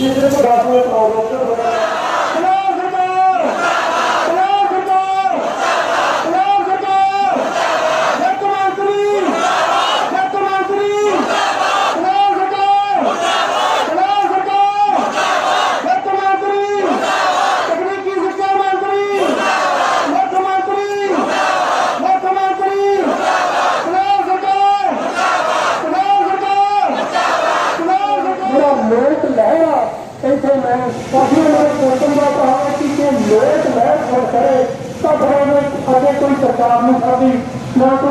কিন্তু বাথরুমে প্রবলেম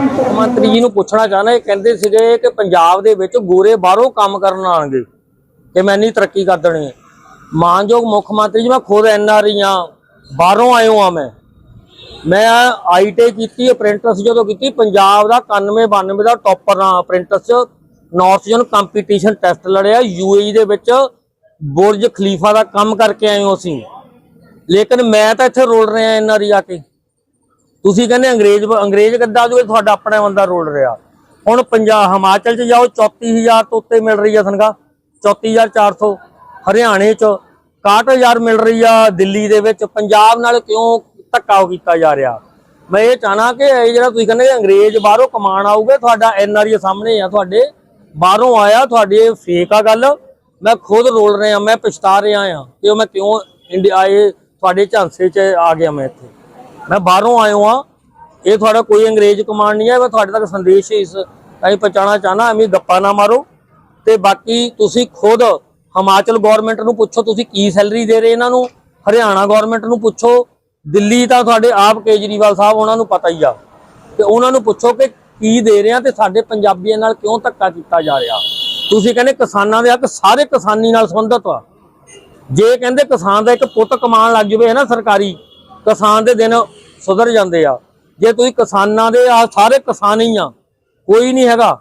ਮੰਤਰੀ ਜੀ ਨੂੰ ਪੁੱਛਣਾ ਚਾਹਨਾ ਇਹ ਕਹਿੰਦੇ ਸੀਗੇ ਕਿ ਪੰਜਾਬ ਦੇ ਵਿੱਚ ਗੋਰੇ ਬਾਹਰੋਂ ਕੰਮ ਕਰਨ ਆਣਗੇ ਕਿ ਮੈਂ ਨਹੀਂ ਤਰੱਕੀ ਕਰ ਦੇਣੀ ਹੈ। ਮਾਨਯੋਗ ਮੁੱਖ ਮੰਤਰੀ ਜੀ, ਮੈਂ ਖੁਦ ਐਨ ਆਰ ਐਨਆਰਆਈ ਆ ਬਾਹਰੋਂ ਆਇਓ ਆ ਮੈਂ। ਮੈਂ ਆਈਟੀ ਕੀਤੀ ਅਪ੍ਰੈਂਟਿਸ ਜਦੋਂ ਕੀਤੀ, ਪੰਜਾਬ ਦਾ 91 92 ਦਾ ਟੌਪਰ ਆ ਅਪ੍ਰੈਂਟਿਸ ਨਾਰਥ ਜਨ ਕੰਪੀਟੀਸ਼ਨ ਟੈਸਟ ਲੜਿਆ ਯੂਏਈ ਦੇ ਵਿੱਚ ਬੁਰਜ ਖਲੀਫਾ ਦਾ ਕੰਮ ਕਰਕੇ ਆਏ ਹੋ ਅਸੀਂ। ਲੇਕਿਨ ਮੈਂ ਤਾਂ ਇੱਥੇ ਰੋਲ ਰਿਹਾ ਐਨ ਆਰ ਐਨਆਰਆਈ ਆ ਕੇ। ਤੁਸੀਂ ਕਹਿੰਦੇ ਅੰਗਰੇਜ਼ ਅੰਗਰੇਜ਼ ਕਿੱਦਾਂ ਜੂਗੇ, ਤੁਹਾਡਾ ਆਪਣਾ ਬੰਦਾ ਰੋਲ ਰਿਹਾ। ਹੁਣ ਪੰਜਾਬ, ਹਿਮਾਚਲ 'ਚ ਜਾਓ 34000 ਤੋਂ ਉੱਤੇ ਮਿਲ ਰਹੀ ਆ ਤਨਖਾਹ 34400 ਹਰਿਆਣੇ 'ਚ 61000 ਮਿਲ ਰਹੀ ਆ, ਦਿੱਲੀ ਦੇ ਵਿੱਚ। ਪੰਜਾਬ ਨਾਲ ਕਿਉਂ ਧੱਕਾ ਕੀਤਾ ਜਾ ਰਿਹਾ? ਮੈਂ ਇਹ ਚਾਹਨਾ ਕਿ ਇਹ ਜਿਹੜਾ ਤੁਸੀਂ ਕਹਿੰਦੇ ਅੰਗਰੇਜ਼ ਬਾਹਰੋਂ ਕਮਾਣ ਆਊਗੇ, ਤੁਹਾਡਾ ਐਨਆਰਈ ਸਾਹਮਣੇ ਆ, ਤੁਹਾਡੇ ਬਾਹਰੋਂ ਆਇਆ, ਤੁਹਾਡੇ ਫੇਕ ਆ ਗੱਲ। ਮੈਂ ਖੁਦ ਰੋਲ ਰਿਹਾ, ਮੈਂ ਪਛਤਾ ਰਿਹਾ ਆ ਕਿ ਉਹ ਮੈਂ ਕਿਉਂ ਇੰਡੀਆ ਆਏ ਤੁਹਾਡੇ ਝਾਂਸੇ 'ਚ ਆ ਗਿਆ ਮੈਂ ਇੱਥੇ। ਮੈਂ ਬਾਹਰੋਂ ਆਇਓ ਹਾਂ। ਇਹ ਤੁਹਾਡਾ ਕੋਈ ਅੰਗਰੇਜ਼ ਕਮਾਂਡ ਨਹੀਂ ਹੈ, ਮੈਂ ਤੁਹਾਡੇ ਤੱਕ ਸੰਦੇਸ਼ ਇਸ ਤਾਈ ਪਹੁੰਚਾਉਣਾ ਚਾਹਨਾ ਐਵੇਂ ਗੱਪਾਂ ਨਾ ਮਾਰੋ। ਤੇ ਬਾਕੀ ਤੁਸੀਂ ਖੁਦ ਹਿਮਾਚਲ ਗਵਰਨਮੈਂਟ ਨੂੰ ਪੁੱਛੋ, ਤੁਸੀਂ ਕੀ ਸੈਲਰੀ ਦੇ ਰਹੇ ਇਹਨਾਂ ਨੂੰ? ਹਰਿਆਣਾ ਗਵਰਨਮੈਂਟ ਨੂੰ ਪੁੱਛੋ। ਦਿੱਲੀ ਤਾਂ ਤੁਹਾਡੇ ਆਪ ਕੇਜਰੀਵਾਲ ਸਾਹਿਬ, ਉਹਨਾਂ ਨੂੰ ਪਤਾ ਹੀ ਆ। ਤੇ ਉਹਨਾਂ ਨੂੰ ਪੁੱਛੋ ਕਿ ਕੀ ਦੇ ਰਹੇ ਆ ਤੇ ਸਾਡੇ ਪੰਜਾਬੀਆਂ ਨਾਲ ਕਿਉਂ ਧੱਕਾ ਕੀਤਾ ਜਾ ਰਿਹਾ। ਤੁਸੀਂ ਕਹਿੰਦੇ ਕਿਸਾਨਾਂ ਦੇ ਹੱਕ ਸਾਰੇ ਕਿਸਾਨੀ ਨਾਲ ਸੰਬੰਧਿਤ ਆ। ਜੇ ਕਹਿੰਦੇ ਕਿਸਾਨ ਦਾ ਇੱਕ ਪੁੱਤ ਕਮਾਉਣ ਲੱਗ ਜਵੇ ਹੈ ਨਾ ਸਰਕਾਰੀ, ਕਿਸਾਨ ਦੇ ਦਿਨ ਸੁਧਰ ਜਾਂਦੇ ਆ। ਜੇ ਤੁਸੀਂ ਕਿਸਾਨਾਂ ਦੇ ਆ, ਸਾਰੇ ਕਿਸਾਨ ਹੀ ਆ, ਕੋਈ ਨਹੀਂ ਹੈਗਾ।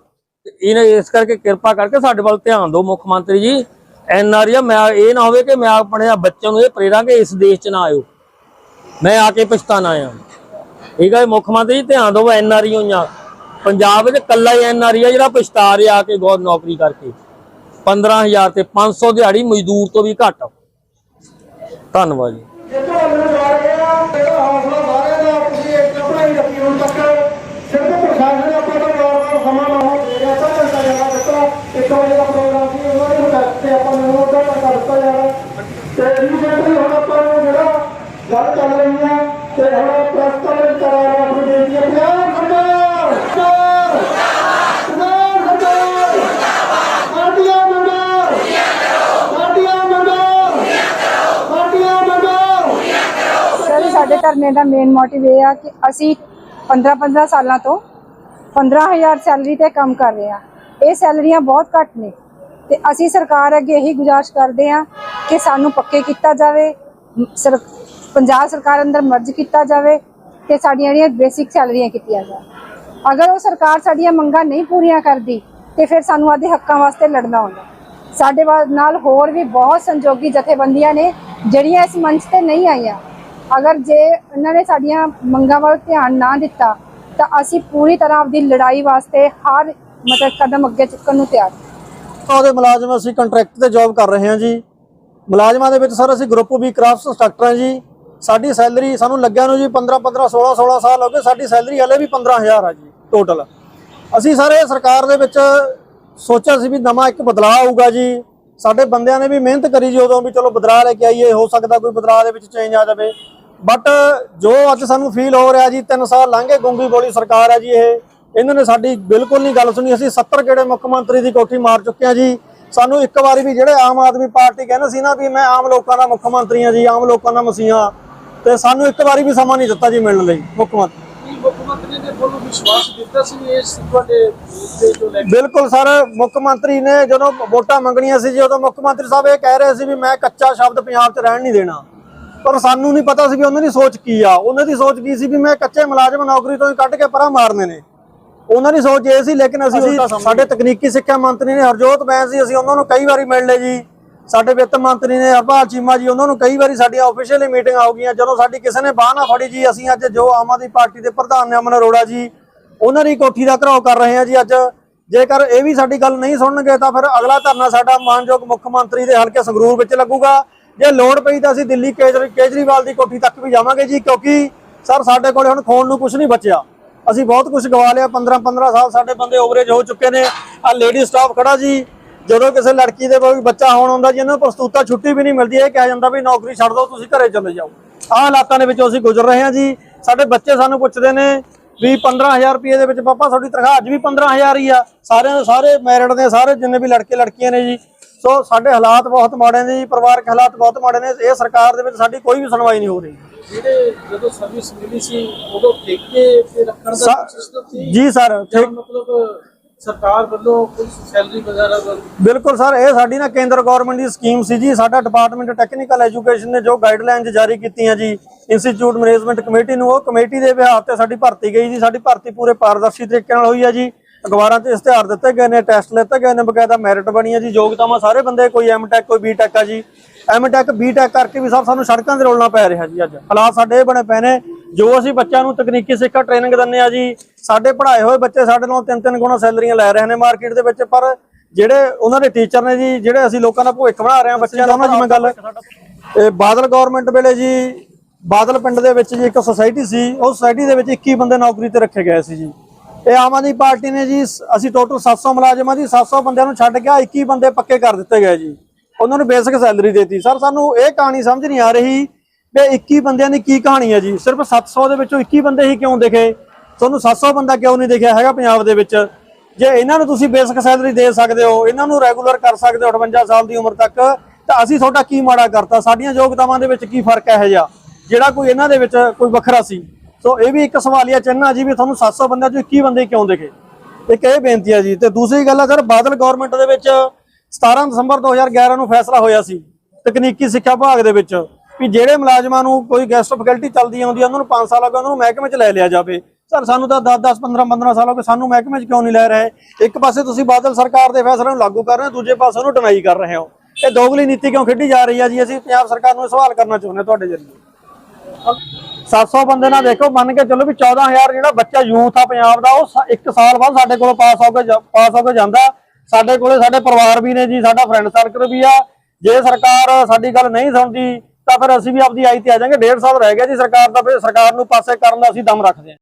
ਤੇ ਇਹਨੇ ਇਸ ਕਰਕੇ ਕਿਰਪਾ ਕਰਕੇ ਸਾਡੇ ਵੱਲ ਧਿਆਨ ਦਿਓ ਮੁੱਖ ਮੰਤਰੀ ਜੀ। ਐਨਆਰਆ ਮੈਂ ਇਹ ਨਾ ਹੋਵੇ ਕਿ ਮੈਂ ਆਪਣੇ ਬੱਚਿਆਂ ਨੂੰ ਇਹ ਪ੍ਰੇਰਾਂ ਕਿ ਇਸ ਦੇਸ਼ 'ਚ ਨਾ ਆਇਓ। ਮੈਂ ਆ ਕੇ ਪਛਤਾਨਾ ਆ। ਠੀਕ ਹੈ ਮੁੱਖ ਮੰਤਰੀ ਜੀ, ਧਿਆਨ ਦਿਓ ਐਨਆਰਈ ਹੋਈਆਂ। ਪੰਜਾਬ ਵਿੱਚ ਕੱਲਾ ਹੀ ਐਨਆਰਈ ਆ ਜਿਹੜਾ ਪਛਤਾ ਰਿਹਾ ਆ ਕੇ ਗੌਰ ਨੌਕਰੀ ਕਰਕੇ। 15000 ਤੇ 500 ਦਿਹਾੜੀ ਮਜ਼ਦੂਰ ਤੋਂ ਵੀ ਘੱਟ। ਧੰਨਵਾਦ ਜੀ ਜਿੱਥੇ ਮੈਨੂੰ ਜਾ ਰਹੇ ਆ ਜਿਹੜਾ ਹੌਸਲਾ ਸਾਰਿਆਂ ਦਾ ਤੁਸੀਂ ਇੱਕ ਪੜਾਈ ਰੱਖੀ ਹੁਣ ਤੱਕ ਸਿਰਫ ਪ੍ਰਸ਼ਾਸਨ ਆਪਾਂ ਦਾ ਵਾਰ-ਵਾਰ ਸਮਾਂ ਨਾ ਹੋ ਦੇ ਰਿਹਾ ਤਾਂ ਘੰਟਾ ਜਾਣਾ ਦਿੱਤਾ ਇੱਕ ਵਜੇ ਦਾ ਪ੍ਰੋਗਰਾਮ ਸੀ ਉਹਨਾਂ ਦੇ ਮੁਤਾਬਕ ਤੇ ਆਪਾਂ ਨੂੰ ਉਹਦਾ ਘੰਟਾ ਦਿੱਤਾ ਜਾਣਾ ਤੇ ਰੀਸੈਂਟਲੀ ਹੁਣ ਆਪਾਂ ਨੂੰ ਜਿਹੜਾ ਗੱਲ ਚੱਲ ਰਹੀ ਆ ਤੇ ਹੁਣ ਪ੍ਰੈਸ ਕਾਨਫਰੰਸ ਕਰਾ ਰਹੇ ਆਪਣੀ ਬੇਨਤੀ ਹੈ ਪੰਜਾਬ ਸਰਕਾਰ ਸਰਕਾਰ ਪੰਜਾਬ ਸਰਕਾਰ ਸਾਡੀਆਂ ਮੰਗਾਂ ਸਾਡੀਆਂ ਮੰਗਾਂ ਸਾਡੀਆਂ ਮੰਗਾਂ ਸਰ ਸਾਡੇ ਧਰਨੇ ਦਾ ਮੇਨ ਮੋਟਿਵ ਇਹ ਆ ਕਿ ਅਸੀਂ 15-15 ਸਾਲਾਂ ਤੋਂ 15000 ਸੈਲਰੀ ਤੇ ਕੰਮ ਕਰ ਰਹੇ ਆ ਇਹ ਸੈਲਰੀਆਂ ਬਹੁਤ ਘੱਟ ਨੇ ਤੇ ਅਸੀਂ ਸਰਕਾਰ ਅੱਗੇ ਇਹੀ ਗੁਜ਼ਾਰਿਸ਼ ਕਰਦੇ ਆ ਕਿ ਸਾਨੂੰ ਪੱਕੇ ਕੀਤਾ ਜਾਵੇ। ਸਰ- ਪੰਜਾਬ ਸਰਕਾਰ ਅੰਦਰ ਮਰਜ ਕੀਤਾ ਜਾਵੇ ਤੇ ਸਾਡੀਆਂ ਜਿਹੜੀਆਂ ਬੇਸਿਕ ਸੈਲਰੀਆਂ ਕੀਤੀਆਂ ਜਾਣ। ਅਗਰ ਉਹ ਸਰਕਾਰ ਸਾਡੀਆਂ ਮੰਗਾਂ ਨਹੀਂ ਪੂਰੀਆਂ ਕਰਦੀ, ਤੇ ਫਿਰ ਸਾਨੂੰ ਆਦੇ ਹੱਕਾਂ ਵਾਸਤੇ ਲੜਨਾ ਹੁੰਦਾ। ਸਾਡੇ ਨਾਲ ਹੋਰ ਵੀ ਬਹੁਤ ਸੰਜੋਗੀ ਜਥੇਬੰਦੀਆਂ ਨੇ, ਜਿਹੜੀਆਂ ਇਸ ਮੰਚ ਤੇ ਨਹੀਂ ਆਈਆਂ। ਅਗਰ ਜੇ ਇਹਨਾਂ ਨੇ ਸਾਡੀਆਂ ਮੰਗਾਂ ਵੱਲ ਧਿਆਨ ਨਾ ਦਿੱਤਾ, ਤਾਂ ਅਸੀਂ ਪੂਰੀ ਤਰ੍ਹਾਂ ਆਪਣੀ ਲੜਾਈ ਵਾਸਤੇ ਹਰ ਮਤਲਬ ਕਦਮ ਅੱਗੇ ਚੁੱਕਣ ਨੂੰ ਤਿਆਰ ਉਹਦੇ ਮੁਲਾਜ਼ਮ ਅਸੀਂ ਕੰਟਰੈਕਟ ਤੇ ਜੌਬ ਕਰ ਰਹੇ ਹਾਂ ਜੀ। ਮੁਲਾਜ਼ਮਾਂ ਦੇ ਵਿੱਚ ਸਰ ਅਸੀਂ ਗਰੁੱਪ ਵੀ ਕਰਾਫਟਸ ਇੰਸਟ੍ਰਕਟਰ ਹਾਂ ਜੀ। ਸਾਡੀ ਸੈਲਰੀ ਸਾਨੂੰ ਲੱਗਿਆ ਨੂੰ ਜੀ 15 15 16 16 ਸਾਲ ਹੋ ਗਏ, ਸਾਡੀ ਸੈਲਰੀ ਹਲੇ ਵੀ 15000 ਆ ਜੀ ਟੋਟਲ ਅਸੀਂ ਸਾਰੇ ਸਰਕਾਰ ਦੇ ਵਿੱਚ ਸੋਚਿਆ ਸੀ ਵੀ ਨਵਾਂ ਇੱਕ ਬਦਲਾਅ ਆਊਗਾ ਜੀ। ਸਾਡੇ ਬੰਦਿਆਂ ਨੇ ਵੀ ਮਿਹਨਤ ਕਰੀ ਜੀ ਉਦੋਂ ਵੀ ਚਲੋ ਬਦਲਾਅ ਲੈ ਕੇ ਆਈਏ, ਹੋ ਸਕਦਾ ਕੋਈ ਬਦਲਾਅ ਦੇ ਵਿੱਚ ਚੇਂਜ ਆ ਜਾਵੇ। ਬਟ ਜੋ ਅੱਜ ਸਾਨੂੰ ਫੀਲ ਹੋ ਰਿਹਾ ਜੀ 3 ਸਾਲ ਲੰਘੇ ਗੁੰਗੀ ਗੋਲੀ ਸਰਕਾਰ ਹੈ ਜੀ ਇਹ। ਇਹਨਾਂ ਨੇ ਸਾਡੀ ਬਿਲਕੁਲ ਨਹੀਂ ਗੱਲ ਸੁਣੀ, ਅਸੀਂ 70 ਕਿਹੜੇ ਮੁੱਖ ਮੰਤਰੀ ਦੀ ਕੋਠੀ ਮਾਰ ਚੁੱਕੇ ਹਾਂ ਜੀ। ਸਾਨੂੰ ਇੱਕ ਵਾਰੀ ਵੀ ਜਿਹੜੇ ਆਮ ਆਦਮੀ ਪਾਰਟੀ ਕਹਿੰਦੇ ਸੀ ਨਾ ਵੀ ਮੈਂ ਆਮ ਲੋਕਾਂ ਦਾ ਮੁੱਖ ਮੰਤਰੀ ਹਾਂ ਜੀ, ਆਮ ਲੋਕਾਂ ਦਾ ਮਸੀਹਾ। ਤੇ ਸਾਨੂੰ ਇੱਕ ਵਾਰੀ ਵੀ ਸਮਾਂ ਨਹੀਂ ਦਿੱਤਾ ਜੀ ਮਿਲਣ ਲਈ ਮੁੱਖ ਮੰਤਰੀ। ਜੋ ਬਿਲਕੁਲ ਸਰ ਮੁੱਖ ਮੰਤਰੀ ਨੇ ਜਦੋਂ ਵੋਟਾਂ ਮੰਗਣੀਆਂ ਸੀ ਜੀ ਉਦੋਂ ਮੁੱਖ ਮੰਤਰੀ ਸਾਹਿਬ ਇਹ ਕਹਿ ਰਹੇ ਸੀ ਵੀ ਮੈਂ ਕੱਚਾ ਸ਼ਬਦ ਪੰਜਾਬ 'ਚ ਰਹਿਣ ਨਹੀਂ ਦੇਣਾ। ਪਰ ਸਾਨੂੰ ਨਹੀਂ ਪਤਾ ਸੀ ਵੀ ਉਹਨਾਂ ਦੀ ਸੋਚ ਕੀ ਆ। ਉਹਨਾਂ ਦੀ ਸੋਚ ਕੀ ਸੀ ਵੀ ਮੈਂ ਕੱਚੇ ਮੁਲਾਜ਼ਮ ਨੌਕਰੀ ਤੋਂ ਹੀ ਕੱਢ ਕੇ ਪਰਾਂ ਮਾਰਨੇ ਨੇ। ਉਹਨਾਂ ਦੀ ਸੋਚ ਇਹ ਸੀ ਲੇਕਿਨ ਅਸੀਂ ਸਾਡੇ ਤਕਨੀਕੀ ਸਿੱਖਿਆ ਮੰਤਰੀ ਨੇ ਹਰਜੋਤ ਬੈਂਸ ਸੀ ਅਸੀਂ ਉਹਨਾਂ ਨੂੰ ਕਈ ਵਾਰੀ ਮਿਲ ਲਏ ਜੀ ਸਾਡੇ ਵਿੱਤ ਮੰਤਰੀ ਨੇ ਹਰਪਾਲ ਚੀਮਾ ਜੀ, ਉਹਨਾਂ ਨੂੰ ਕਈ ਵਾਰੀ ਸਾਡੀਆਂ ਆਫੀਸ਼ੀਅਲੀ ਮੀਟਿੰਗਾਂ ਹੋ ਗਈਆਂ ਜਦੋਂ ਸਾਡੀ ਕਿਸੇ ਨੇ ਬਾਹ ਨਾ ਫੜੀ ਜੀ, ਅਸੀਂ ਅੱਜ ਜੋ ਆਮ ਆਦਮੀ ਪਾਰਟੀ ਦੇ ਪ੍ਰਧਾਨ ਨੇ ਅਮਨ ਅਰੋੜਾ ਜੀ, ਉਹਨਾਂ ਦੀ ਕੋਠੀ ਦਾ ਘਰਾਓ ਕਰ ਰਹੇ ਹਾਂ ਜੀ ਅੱਜ। ਜੇਕਰ ਇਹ ਵੀ ਸਾਡੀ ਗੱਲ ਨਹੀਂ ਸੁਣਨਗੇ, ਤਾਂ ਫਿਰ ਅਗਲਾ ਧਰਨਾ ਸਾਡਾ ਮਾਨਯੋਗ ਮੁੱਖ ਮੰਤਰੀ ਦੇ ਹਲਕੇ ਸੰਗਰੂਰ ਵਿੱਚ ਲੱਗੂਗਾ। ਜੇ ਲੋੜ ਪਈ ਤਾਂ ਅਸੀਂ ਦਿੱਲੀ ਕੇਜਰੀ- ਕੇਜਰੀਵਾਲ ਦੀ ਕੋਠੀ ਤੱਕ ਵੀ ਜਾਵਾਂਗੇ ਜੀ, ਕਿਉਂਕਿ ਸਰ ਸਾਡੇ ਕੋਲੇ ਹੁਣ ਖੋਣ ਨੂੰ ਕੁਝ ਨਹੀਂ ਬਚਿਆ। ਅਸੀਂ ਬਹੁਤ ਕੁਝ ਗਵਾ ਲਿਆ 15 15 ਸਾਲ ਸਾਡੇ ਬੰਦੇ ਓਵਰੇਜ ਹੋ ਚੁੱਕੇ ਨੇ। ਆ ਲੇਡੀ ਸਟਾਫ ਖੜਾ ਜੀ। ਜਦੋਂ ਕਿਸੇ ਲੜਕੀ ਦੇ ਕੋਈ ਬੱਚਾ ਹੋਣ ਹੁੰਦਾ ਜੀ ਇਹਨਾਂ ਨੂੰ ਪ੍ਰਸਤੂਤਾ ਛੁੱਟੀ ਵੀ ਨਹੀਂ ਮਿਲਦੀ ਇਹ ਕਿਹਾ ਜਾਂਦਾ ਵੀ ਨੌਕਰੀ ਛੱਡ ਦਿਓ ਤੁਸੀਂ ਘਰੇ ਚਲੇ ਜਾਓ। ਆਹ ਹਾਲਾਤਾਂ ਦੇ ਵਿੱਚੋਂ ਅਸੀਂ ਗੁਜ਼ਰ ਰਹੇ ਹਾਂ ਜੀ। ਸਾਡੇ ਬੱਚੇ ਸਾਨੂੰ ਪੁੱਛਦੇ ਨੇ ਵੀ 15000 ਰੁਪਏ ਦੇ ਵਿੱਚ ਪਾਪਾ ਤੁਹਾਡੀ ਤਨਖਾਹ ਅੱਜ ਵੀ 15000 ਹੀ ਆ। ਸਾਰਿਆਂ ਦੇ ਸਾਰੇ ਮੈਰਿਟ ਦੇ ਸਾਰੇ ਜਿੰਨੇ ਵੀ ਲੜਕੇ ਲੜਕੀਆਂ ਨੇ ਜੀ। ਸੋ ਸਾਡੇ ਹਾਲਾਤ ਬਹੁਤ ਮਾੜੇ ਨੇ ਜੀ ਪਰਿਵਾਰਕ ਹਾਲਾਤ ਬਹੁਤ ਮਾੜੇ ਨੇ। ਇਹ ਸਰਕਾਰ ਦੇ ਵਿੱਚ ਸਾਡੀ ਕੋਈ ਵੀ ਸੁਣਵਾਈ ਨਹੀਂ ਹੋ ਰਹੀ। ਜਿਹੜੇ ਜਦੋਂ ਸਰਵਿਸ ਮਿਲੀ ਸੀ ਉਦੋਂ ਠੇਕੇ ਤੇ ਰੱਖਣ ਦਾ ਸਾ- ਸਿਸਟਮ ਸੀ? ਜੀ ਸਰ ਮਤਲਬ ਸਰਕਾਰ ਵੱਲੋਂ ਕੋਈ ਸੈਲਰੀ ਵਗੈਰਾ ਬਿਲਕੁਲ ਸਰ, ਇਹ ਸਾਡੀ ਨਾ ਕੇਂਦਰ ਗਵਰਨਮੈਂਟ ਦੀ ਸਕੀਮ ਸੀ ਜੀ। ਸਾਡਾ ਡਿਪਾਰਟਮੈਂਟ ਟੈਕਨੀਕਲ ਐਜੂਕੇਸ਼ਨ ਨੇ ਜੋ ਗਾਈਡਲਾਈਨਸ ਜਾਰੀ ਕੀਤੀਆਂ ਜੀ ਇੰਸਟੀਚਿਊਟ ਮੈਨੇਜਮੈਂਟ ਕਮੇਟੀ ਨੂੰ, ਉਹ ਕਮੇਟੀ ਦੇ ਵਿਹਾਰ ਤੇ ਸਾਡੀ ਭਰਤੀ ਗਈ ਜੀ। ਸਾਡੀ ਭਰਤੀ ਪੂਰੇ ਪਾਰਦਰਸ਼ੀ ਤਰੀਕੇ ਨਾਲ ਹੋਈ ਹੈ ਜੀ। ਅਖਬਾਰਾਂ 'ਚ ਇਸ਼ਤਿਹਾਰ ਦਿੱਤੇ ਗਏ ਨੇ ਟੈਸਟ ਲਿੱਤੇ ਗਏ ਨੇ, ਬਕਾਇਦਾ ਮੈਰਿਟ ਬਣੀ ਹੈ ਜੀ। ਯੋਗਤਾਵਾਂ ਸਾਰੇ ਬੰਦੇ, ਕੋਈ ਐਮਟੈਕ ਕੋਈ ਬੀਟੈਕ ਆ ਜੀ। ਐਮਟੈਕ ਬੀਟੈਕ ਕਰਕੇ ਵੀ ਸਰ ਸਾਨੂੰ ਸੜਕਾਂ ਤੇ ਰੋਲਣਾ ਪੈ ਰਿਹਾ ਜੀ ਅੱਜ। ਹਾਲਾਤ ਸਾਡੇ ਇਹ ਬਣੇ ਪਏ ਨੇ ਜੋ ਅਸੀਂ ਬੱਚਿਆਂ ਨੂੰ ਤਕਨੀਕੀ ਸਿੱਖਿਆ ਟ੍ਰੇਨਿੰਗ ਦਿੰਦੇ ਆ ਜੀ, ਸਾਡੇ ਪੜ੍ਹਾਏ ਹੋਏ ਬੱਚੇ ਸਾਡੇ ਨਾਲ ਤਿੰਨ ਤਿੰਨ ਗੁਣਾ ਸੈਲਰੀਆਂ ਲੈ ਰਹੇ ਨੇ ਮਾਰਕੀਟ ਦੇ ਵਿੱਚ, ਪਰ ਜਿਹੜੇ ਉਹਨਾਂ ਦੇ ਟੀਚਰ ਨੇ ਜੀ, ਜਿਹੜੇ ਅਸੀਂ ਲੋਕਾਂ ਦਾ ਭਵਿੱਖ ਬਣਾ ਰਹੇ ਹਾਂ ਬੱਚਿਆਂ ਦਾ, ਉਹਨਾਂ ਜਿਵੇਂ ਗੱਲ ਇਹ ਬਾਦਲ ਗਵਰਨਮੈਂਟ ਵੇਲੇ ਜੀ, ਬਾਦਲ ਪਿੰਡ ਦੇ ਵਿੱਚ ਜੀ ਇੱਕ ਸੁਸਾਇਟੀ ਸੀ, ਉਹ ਸੁਸਾਇਟੀ ਦੇ ਵਿੱਚ 21 ਬੰਦੇ ਨੌਕਰੀ ਤੇ ਰੱਖੇ ਗਏ ਸੀ ਜੀ। ਇਹ ਆਮ ਆਦਮੀ ਪਾਰਟੀ ਨੇ ਜੀ, ਅਸੀਂ ਟੋਟਲ 700 ਮੁਲਾਜ਼ਮਾਂ ਦੀ 700 ਬੰਦਿਆਂ ਨੂੰ ਛੱਡ ਕੇ ਆਹ 21 ਬੰਦੇ ਪੱਕੇ ਕਰ ਦਿੱਤੇ ਗਏ ਜੀ। ਉਹਨਾਂ ਨੂੰ ਬੇਸਿਕ ਸੈਲਰੀ ਦੇਤੀ। ਸਰ, ਸਾਨੂੰ ਇਹ ਕਹਾਣੀ ਸਮਝ ਨਹੀਂ ਆ ਰਹੀ ਵੀ 21 ਬੰਦਿਆਂ ਦੀ ਕੀ ਕਹਾਣੀ ਹੈ ਜੀ? ਸਿਰਫ 700 ਦੇ ਵਿੱਚੋਂ 21 ਬੰਦੇ ਹੀ ਕਿਉਂ ਦਿਖੇ? ਤੁਹਾਨੂੰ 700 ਬੰਦਾ ਕਿਉਂ ਨਹੀਂ ਦਿਖਿਆ ਹੈਗਾ ਪੰਜਾਬ ਦੇ ਵਿੱਚ? ਜੇ ਇਹਨਾਂ ਨੂੰ ਤੁਸੀਂ ਬੇਸਿਕ ਸੈਲਰੀ ਦੇ ਸਕਦੇ ਹੋ, ਇਹਨਾਂ ਨੂੰ ਰੈਗੂਲਰ ਕਰ ਸਕਦੇ ਹੋ 58 ਸਾਲ ਦੀ ਉਮਰ ਤੱਕ, ਤਾਂ ਅਸੀਂ ਤੁਹਾਡਾ ਕੀ ਮਾੜਾ ਕਰਤਾ? ਸਾਡੀਆਂ ਯੋਗਤਾਵਾਂ ਦੇ ਵਿੱਚ ਕੀ ਫ਼ਰਕ ਹੈ ਜਿਹਾ? ਜਿਹੜਾ ਕੋਈ ਇਹਨਾਂ ਦੇ ਵਿੱਚ ਕੋਈ ਵੱਖਰਾ ਸੀ। ਸੋ ਇਹ ਵੀ ਇੱਕ ਸਵਾਲੀਆ ਚਿੰਨ੍ਹ ਆ ਜੀ, ਵੀ ਤੁਹਾਨੂੰ 700 ਬੰਦਿਆਂ ਚੋਂ 21 ਬੰਦੇ ਕਿਉਂ ਦਿਖੇ? ਇੱਕ ਇਹ ਬੇਨਤੀ ਹੈ ਜੀ, ਤੇ ਦੂਸਰੀ ਗੱਲ ਹੈ, ਸਰ, ਬਾਦਲ ਗਵਰਨਮੈਂਟ ਦੇ ਵਿੱਚ 17 ਦਸੰਬਰ 2011 ਨੂੰ ਫੈਸਲਾ ਹੋਇਆ ਸੀ, ਤਕਨੀਕੀ ਸਿੱਖਿਆ ਵਿਭਾਗ ਦੇ ਵਿੱਚ। ਵੀ ਜਿਹੜੇ ਮੁਲਾਜ਼ਮਾਂ ਨੂੰ ਕੋਈ ਗੈਸਟ ਫੈਕਲਟੀ ਚੱਲਦੀ ਆਉਂਦੀ ਆ, ਉਹਨਾਂ ਨੂੰ 5 ਸਾਲ ਹੋ ਗਏ ਉਹਨਾਂ ਨੂੰ ਮਹਿਕਮੇ 'ਚ ਲੈ ਲਿਆ ਜਾਵੇ। ਸਰ, ਸਾਨੂੰ ਤਾਂ 10 10 15 15 ਸਾਲ ਹੋ ਗਏ ਸਾਨੂੰ ਮਹਿਕਮੇ 'ਚ ਕਿਉਂ ਨਹੀਂ ਲੈ ਰਹੇ? ਇੱਕ ਪਾਸੇ ਤੁਸੀਂ ਬਾਦਲ ਸਰਕਾਰ ਦੇ ਫੈਸਲੇ ਨੂੰ ਲਾਗੂ ਕਰ ਰਹੇ ਹੋ, ਦੂਜੇ ਪਾਸੇ ਉਹਨੂੰ ਡਿਨਾਈ ਕਰ ਰਹੇ ਹੋ। ਇਹ ਦੋਗਲੀ ਨੀਤੀ ਕਿਉਂ ਖੇਡੀ ਜਾ ਰਹੀ ਹੈ ਜੀ? ਅਸੀਂ ਪੰਜਾਬ ਸਰਕਾਰ ਨੂੰ ਇਹ ਸਵਾਲ ਕਰਨਾ ਚਾਹੁੰਦੇ ਤੁਹਾਡੇ ਜਰੀਏ। 700 ਬੰਦੇ ਨਾਲ ਦੇਖੋ, ਮੰਨ ਕੇ ਚੱਲੋ ਵੀ 14000 ਜਿਹੜਾ ਬੱਚਾ ਯੂਥ ਆ ਪੰਜਾਬ ਦਾ, ਉਹ ਸ- ਇੱਕ ਸਾਲ ਬਾਅਦ ਸਾਡੇ ਕੋਲ ਪਾਸ ਹੋ ਕੇ ਜਾ- ਪਾਸ ਹੋ ਕੇ ਜਾਂਦਾ। ਸਾਡੇ ਕੋਲੇ ਸਾਡੇ ਪਰਿਵਾਰ ਵੀ ਨੇ ਜੀ, ਸਾਡਾ ਫਰੈਂਡ ਸਰਕਲ ਵੀ ਆ। ਜੇ ਸਰਕਾਰ ਸਾਡੀ ਗੱਲ ਨਹੀਂ ਸੁਣਦੀ ਤਾਂ ਫਿਰ ਅਸੀਂ ਵੀ ਆਪਦੀ ਆਈ ਤੇ ਆ ਜਾਾਂਗੇ। ਡੇਢ ਸਾਲ ਰਹਿ ਗਿਆ ਜੀ ਸਰਕਾਰ ਦਾ, ਫਿਰ ਸਰਕਾਰ ਨੂੰ ਪਾਸੇ ਕਰਨ ਦਾ ਅਸੀਂ ਦਮ ਰੱਖਦੇ ਹਾਂ।